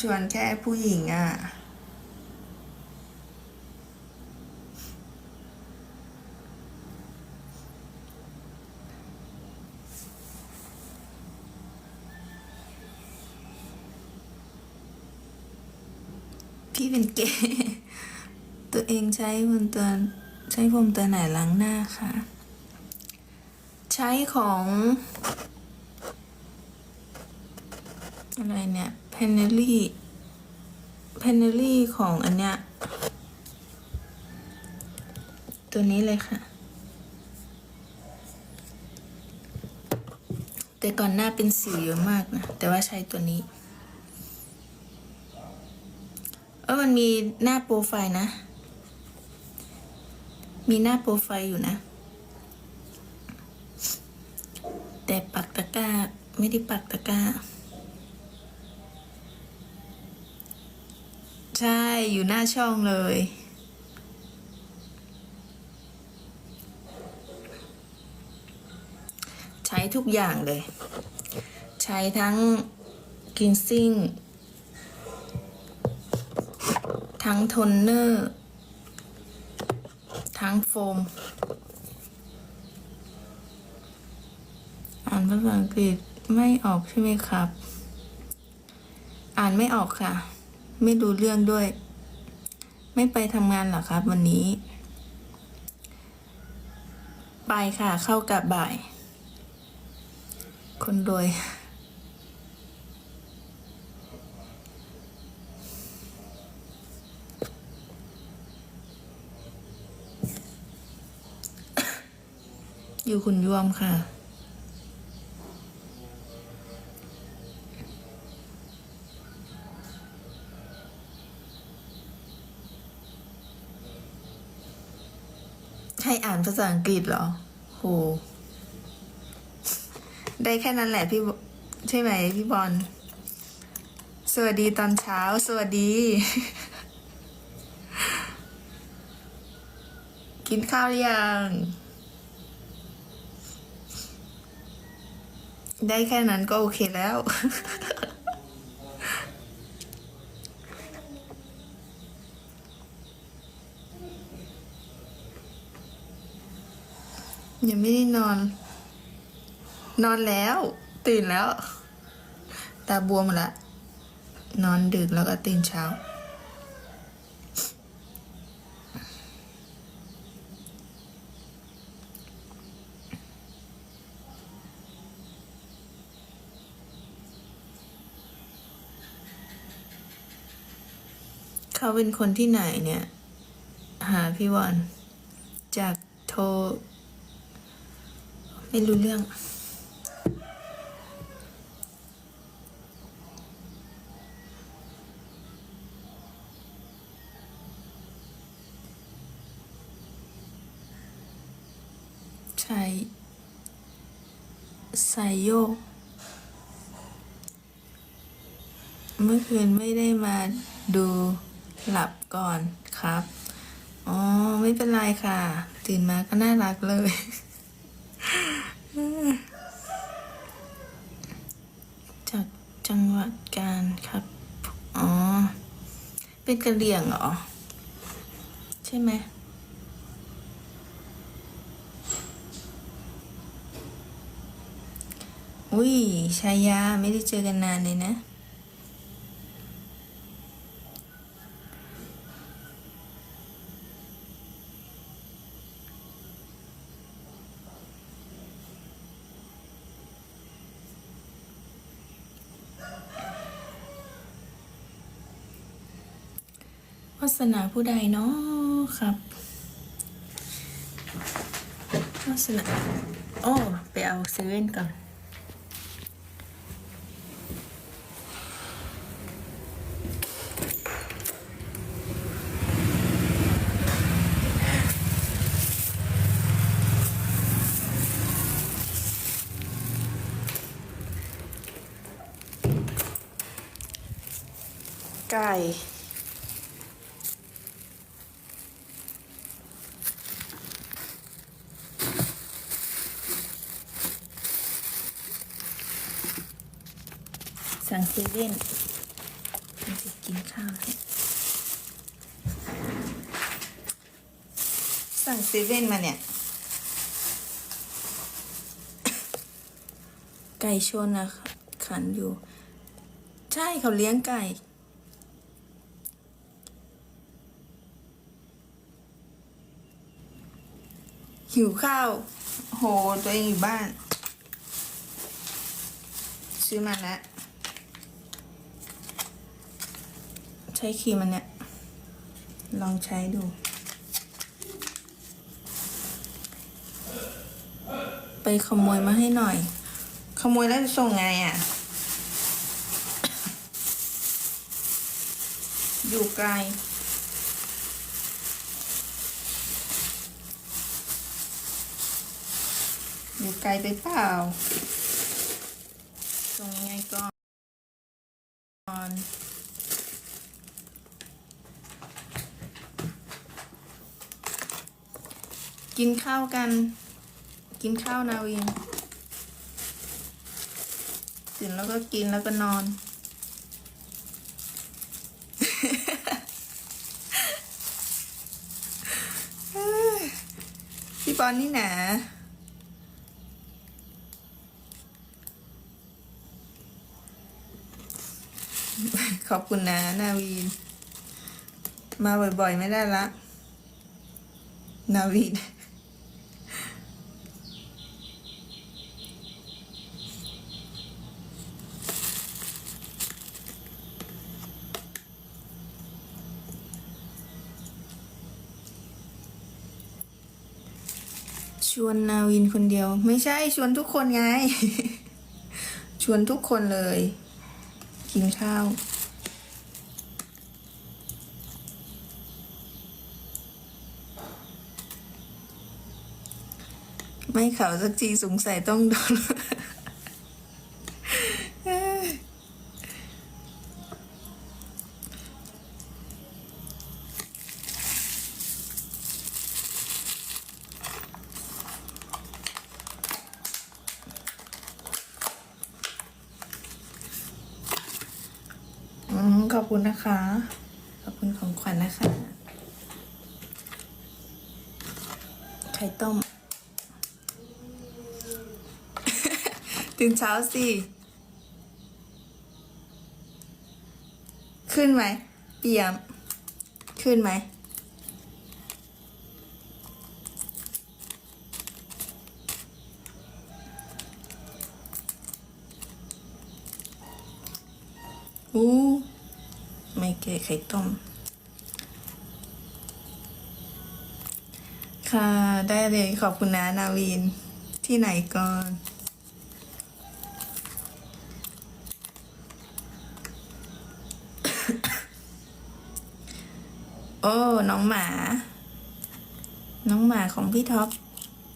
ชวนแค่ผู้หญิงอะ พี่เป็นเกย์ตัวเองใช้บนตัวใช้พรมตัวไหนล้างหน้าคะใช้ของ อะไรเนี่ยเพนเนลลี่เพนเนลลี่ของอันเนี้ยตัวนี้เลยค่ะ แต่ก่อนหน้าเป็นสิวเยอะมากนะ แต่ว่าใช้ตัวนี้เออมันมีหน้าโปรไฟล์นะ มีหน้าโปรไฟล์อยู่นะ แต่ปักตะกร้า ไม่ได้ปักตะกร้า ใช่ อยู่หน้าช่องเลย ใช้ทุกอย่างเลย ใช้ทั้งกินซิ่ง ทั้งโทนเนอร์ ทั้งโฟม อ่านภาษาอังกฤษไม่ออกใช่ไหมครับ อ่านไม่ออกค่ะ ไม่ดูเรื่องด้วย ไม่ไปทำงานหรอครับ วันนี้ ไปค่ะ เข้ากับบ่าย คนรวย อยู่คุณยวมค่ะ ให้อ่านภาษาอังกฤษเหรอโหได้แค่นั้นแหละพี่ใช่ไหมพี่บอล สวัสดีตอนเช้า สวัสดี กินข้าวหรือยัง ได้แค่นั้นก็โอเคแล้ว ยังไม่ได้นอน นอนแล้ว ตื่นแล้ว ตาบวมหมดละ นอนดึกแล้วก็ตื่นเช้า เขาเป็นคนที่ไหนเนี่ย หาพี่วอนจากโทร ไม่รู้เรื่อง ใช่ไซโยก เมื่อคืนไม่ได้มาดูหลับก่อนครับ อ๋อ ไม่เป็นไรค่ะ ตื่นมาก็น่ารักเลย จากจังหวัดการครับ อ๋อ เป็นกะเหรี่ยงเหรอ ใช่ไหมอุ้ยชายาไม่ได้เจอกันนานเลยนะาสนาผู้ใดเนาะครับวาสนาโอ้ไปเอาเซเว่นก่อนไก่ สั่งเซเว่นเราจะกินข้าวแล้วสั่งเซเว่นมาเนี่ย ไก่ชนนะขันอยู่ ใช่เขาเลี้ยงไก่หิวข้าว โห ตัวเองอยู่บ้าน ซื้อมาแล้ว ใช้ครีมมันเนี่ย ลองใช้ดู ไปขโมยมาให้หน่อย ขโมยแล้วจะส่งไงอะ อยู่ไกลอยู่ไกลไปเปล่าส่งยังไงก่อน กินข้าวกัน กินข้าวนาวิน ตื่นแล้วก็กินแล้วก็นอน พี่ปอนนี่หนาขอบคุณนะนาวีน มาบ่อยๆ ไม่ได้ละ นาวีน ชวนนาวินคนเดียว ไม่ใช่ชวนทุกคนไง ชวนทุกคนเลย กินข้าวไม่เขาสักทีสงสัยต้องโดน คุณนะคะ ขอบคุณของขวัญนะคะ ไข่ต้ม ตื่นเช้าสิ ขึ้นไหม เปียม ขึ้นไหม อู้ ไม่เกะไข่ต้ม ค่ะได้เลยขอบคุณนะนาวิน ที่ไหนก่อนโอ้ น้องหมา น้องหมาของพี่ท็อป